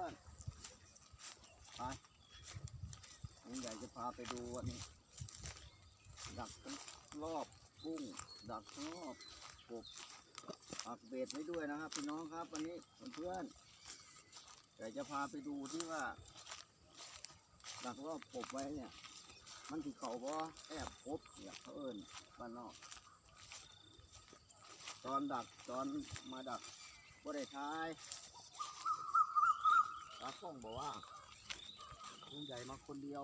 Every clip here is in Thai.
ื่อนไปลุงใหญ่จะพาไปดูวันนี้ ดักทั้งรอบกุ้ง ดักทั้งรอบกบปักเบ็ดไว้ด้วยนะครับพี่น้องครับ วันนี้เพื่อนใหญ่จะพาไปดูที่ว่า ดักรอบกบไว้เนี่ย มันถีเขาบ่แอบพบอนี่ยเขาเอิญบ้านนอกตอนดักตอนมาดักบ่ได้ท้าย ตาข้องบอกว่าลุงใหญ่มาคนเดียว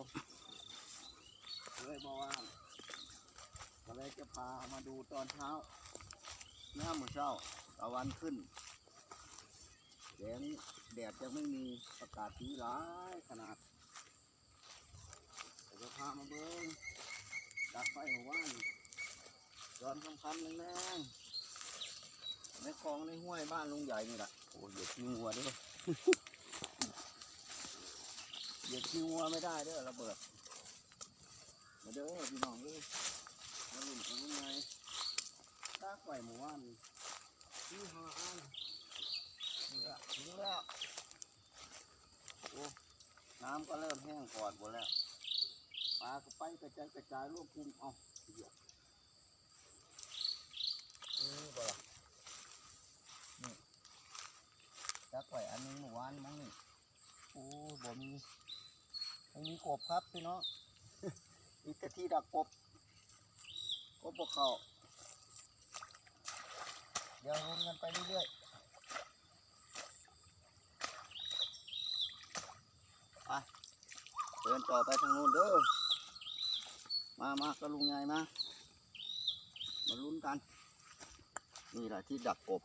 เลยบอกว่าก็เลยจะพามาดูตอนเช้าหน้ามือเช้าตะวันขึ้นแดงแดดยังไม่มีประกาศสีหลายขนาดจะพามาเบิ้งดักไฟหัวว่านย้อนคำคำแรงๆในคลองในห้วยบ้านลุงใหญ่นี่แหละโอ้ยเหยียบขี้งัวด้วย เหยียบขี้งัวไม่ได้เด้อระเบิดมาเด้อพี่น้องเอ้ยมาลุ่นของลุงใหญ่ตากไว้หมู่บ้านที่หาอันนี่ละถึงแล้วโอ้น้ำก็เริ่มแห้งก่อนหมดแล้วปลาก็ไปกระจายกระจายลูกคุมเอาเหยียบนี่บ่ล่ะจักไว้อันนึงเมื่อวานมั้งนี่ มีไม่มีกบครับพี่น้องมีแต่ที่ดักกบกบบ่เขาเดี๋ยวรุนกันไปเรื่อยๆไปเดินต่อไปทางนู้นเด้อมามาก็ลุงใหญ่มามาลุ้นกัน นี่แหละที่ดักกบ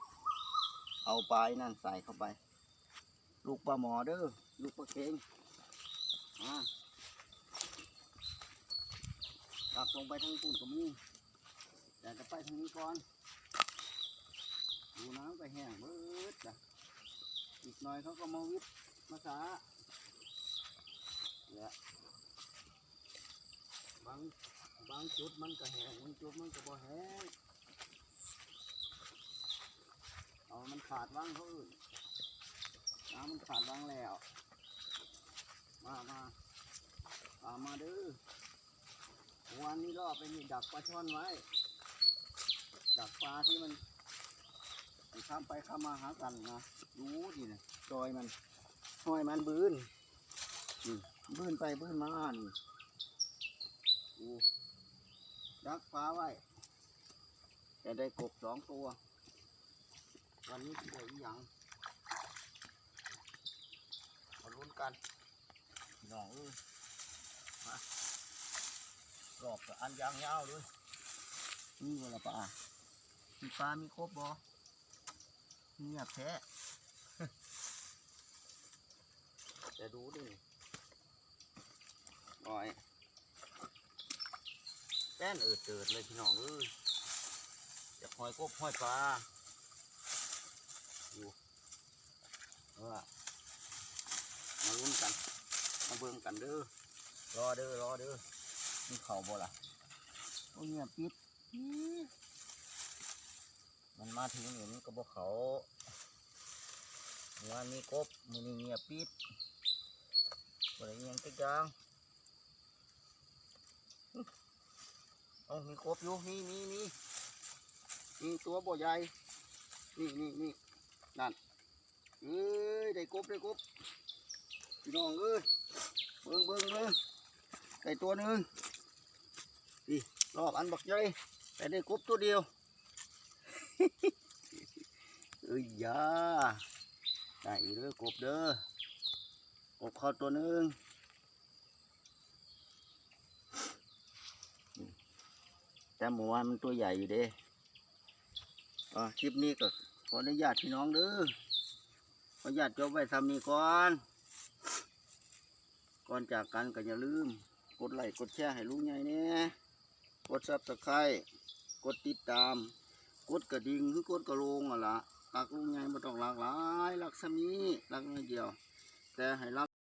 เอาปลายนั่นใส่เข้าไป ลูกปลาหมอเด้อลูกปลาเค็งอ่าตักลงไปทางปุ่นก็มีแต่จะไปทางนี้ก่อน ดูน้ำก็แห้งเบิดจ้ะอีกหน่อยเขาก็มาวิทย์มาสาเนี่ยบางบางจุดมันก็แห้งบางจุดมันก็บ่แห้งเอามันขาดว่างเขาอื่น น้ำมันขาดว่างแล้ว มามาตามมาเด้อวันนี้รอบไปนี่ดักปลาช่อนไว้ ดักปลาที่มันข้ามไปข้ามมาหากันนะดูดินะจอยมันห้อยมันบืนนี่บืนไปบืนมานี่ดูดักปลาไว้แต่ได้กบสองตัว วันนี้จะได้อีหยังมาลุ้น กันพี่น้องเอ้ยมารอบกับอันยางยาวด้วยนี่วละปลามีปลา มีครบบ่เงียบแท้จะดูดิหน่อยแป้นเอิดเจิดเลยพี่น้องเอ้ยจะหอยกบหอยปลาอยู่เออ มาลุ้นกัน มาเบิ่งกันเด้อ รอเด้อ รอเด้อ มีเข่าบ่ล่ะโอ้เงียบปิด มันมาถึงเห็นกระบอกเขาว่ามีกบมือนี้เงียบปิดบ่ได้อิหยังจักอย่างอื้อเอามีกบอยู่มีมีมีมีตัวบ่ใหญ่ นี่นี่นี่นั่นเอ้ย ได้กบได้กบ พี่น้องเอ้ยเบิ่งเบิ่งเบิ่งได้ตัวหนึ่งนี่รอบอันบักใหญ่แต่ได้กบตัวเดียวเอ้ยยาได้เด้อกบเด้อกบเข้าตัวหนึ่งแต่หมูวานมันตัวใหญ่อยู่เด้อคลิปนี้ก็ขออนุญาตพี่น้องเด้อขออนุญาตจบไว้ทำนี้ก่อน ก่อนจากกันก็อย่าลืม กดไลค์กดแชร์ให้ลุงใหญ่เนี่ยกดซับสไครต์กดติดตาม กดกระดิ่งหรือกดกระโลงอะละรักลุงใหญ่มาต้องหลากหลายรักสามีรักน้อยเดียว แต่ให้รัก